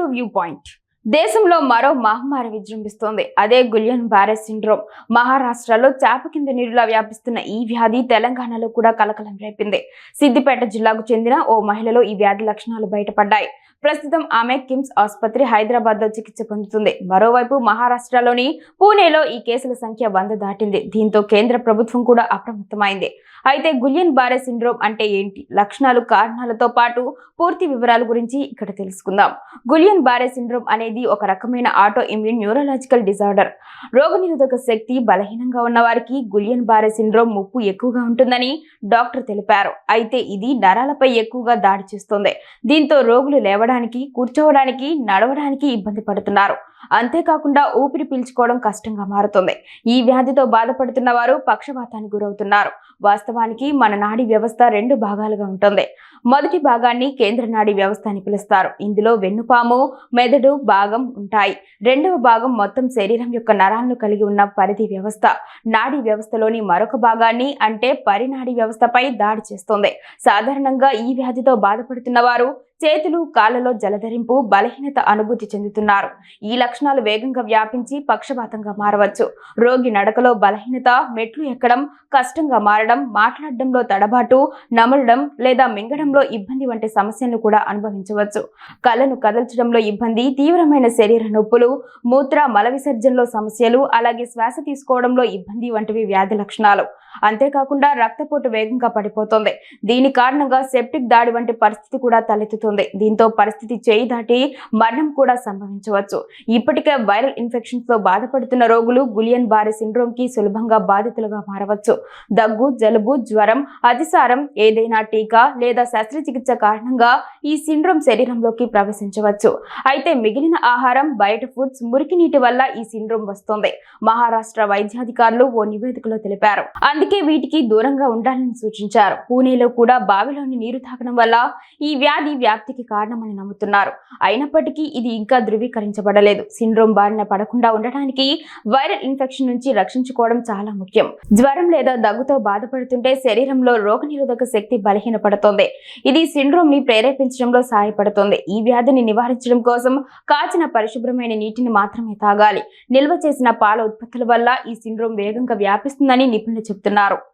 To view point. దేశంలో మరో మహమ్మారి విజృంభిస్తోంది. అదే గులియన్ బారెస్ సిండ్రోమ్. మహారాష్ట్రలో చాప కింద నీరులా వ్యాపిస్తున్న ఈ వ్యాధి తెలంగాణలో కూడా కలకలం రేపింది. సిద్దిపేట జిల్లాకు చెందిన ఓ మహిళలో ఈ వ్యాధి లక్షణాలు బయటపడ్డాయి. ప్రస్తుతం ఆమె కిమ్స్ ఆసుపత్రి హైదరాబాద్లో చికిత్స పొందుతుంది. మరోవైపు మహారాష్ట్రలోని పూణేలో ఈ కేసుల సంఖ్య వంద దాటింది. దీంతో కేంద్ర ప్రభుత్వం కూడా అప్రమత్తమైంది. అయితే గులియన్ బారే సిండ్రోమ్ అంటే ఏంటి? లక్షణాలు కారణాలతో పాటు పూర్తి వివరాల గురించి ఇక్కడ తెలుసుకుందాం. గులియన్ బారె సిండ్రోమ్ అనేది ఒక రకమైన ఆటో ఇమ్యూన్ న్యూరలాజికల్ డిజార్డర్. రోగనిరోధక శక్తి బలహీనంగా ఉన్న వారికి గులియన్ బారే సిండ్రోమ్ ముప్పు ఎక్కువగా ఉంటుందని డాక్టర్ తెలిపారు. అయితే ఇది నరాలపై ఎక్కువగా దాడి చేస్తుంది. దీంతో రోగులు లేవడానికి కూర్చోవడానికి నడవడానికి ఇబ్బంది పడుతున్నారు. అంతేకాకుండా ఊపిరి పీల్చుకోవడం కష్టంగా మారుతుంది. ఈ వ్యాధితో బాధపడుతున్న వారు పక్షపాతానికి గురవుతున్నారు. వాస్తవానికి మన నాడీ వ్యవస్థ రెండు భాగాలుగా ఉంటుంది. మొదటి భాగాన్ని కేంద్ర నాడీ వ్యవస్థ అని పిలుస్తారు. ఇందులో వెన్నుపాము మెదడు భాగం ఉంటాయి. రెండవ భాగం మొత్తం శరీరం యొక్క నరాలను కలిగి ఉన్న పరిధి వ్యవస్థ. నాడీ వ్యవస్థలోని మరొక భాగాన్ని అంటే పరినాడీ వ్యవస్థపై దాడి చేస్తుంది. సాధారణంగా ఈ వ్యాధితో బాధపడుతున్న వారు చేతులు కాళ్ళలో జలధరింపు బలహీనత అనుభూతి చెందుతున్నారు. ఈ లక్షణాలు వేగంగా వ్యాపించి పక్షపాతంగా మారవచ్చు. రోగి నడకలో బలహీనత మెట్లు ఎక్కడం కష్టంగా మారడం మాట్లాడడంలో తడబాటు నమలడం లేదా మింగడంలో ఇబ్బంది వంటి సమస్యలను కూడా అనుభవించవచ్చు. కళ్ళను కదల్చడంలో ఇబ్బంది తీవ్రమైన శరీర నొప్పులు మూత్ర మల విసర్జనలో సమస్యలు అలాగే శ్వాస తీసుకోవడంలో ఇబ్బంది వంటివి వ్యాధి లక్షణాలు. అంతేకాకుండా రక్తపోటు వేగంగా పడిపోతుంది. దీని కారణంగా సెప్టిక్ దాడి వంటి పరిస్థితి కూడా తలెత్తుతుంది. దీంతో పరిస్థితి చేయి దాటి మరణం కూడా సంభవించవచ్చు. ఇప్పటికే వైరల్ ఇన్ఫెక్షన్స్తో బాధపడుతున్న రోగులు గులియన్ బారి సిండ్రోమ్కి సులభంగా బాధితులుగా మారవచ్చు. దగ్గు జలుబు జ్వరం అతిసారం ఏదైనా టీకా లేదా శస్త్రచికిత్స కారణంగా ఈ సిండ్రోమ్ శరీరంలోకి ప్రవేశించవచ్చు. అయితే మిగిలిన ఆహారం బయట ఫుడ్స్ మురికి నీటి వల్ల ఈ సిండ్రోమ్ వస్తుంది. మహారాష్ట్ర వైద్యాధికారులు ఓ నివేదికలో తెలిపారు. అందుకే వీటికి దూరంగా ఉండాలని సూచించారు. పూణేలో కూడా బావిలోని నీరు తాగడం వల్ల ఈ వ్యాధి వ్యాప్తికి కారణమని నమ్ముతున్నారు. అయినప్పటికీ ఇది ఇంకా ధృవీకరించబడలేదు. సిండ్రోమ్ బారిన పడకుండా ఉండటానికి వైరల్ ఇన్ఫెక్షన్ నుంచి రక్షించుకోవడం చాలా ముఖ్యం. జ్వరం లేదా దగ్గుతో బాధపడుతుంటే శరీరంలో రోగనిరోధక శక్తి బలహీనపడుతోంది. ఇది సిండ్రోమ్ని ప్రేరేపించడంలో సహాయపడుతుంది. ఈ వ్యాధిని నివారించడం కోసం కాచిన పరిశుభ్రమైన నీటిని మాత్రమే తాగాలి. నిల్వ చేసిన పాల ఉత్పత్తుల వల్ల ఈ సిండ్రోమ్ వేగంగా వ్యాపిస్తుందని నిపుణులు చెబుతున్నారు. చేస్తున్నారు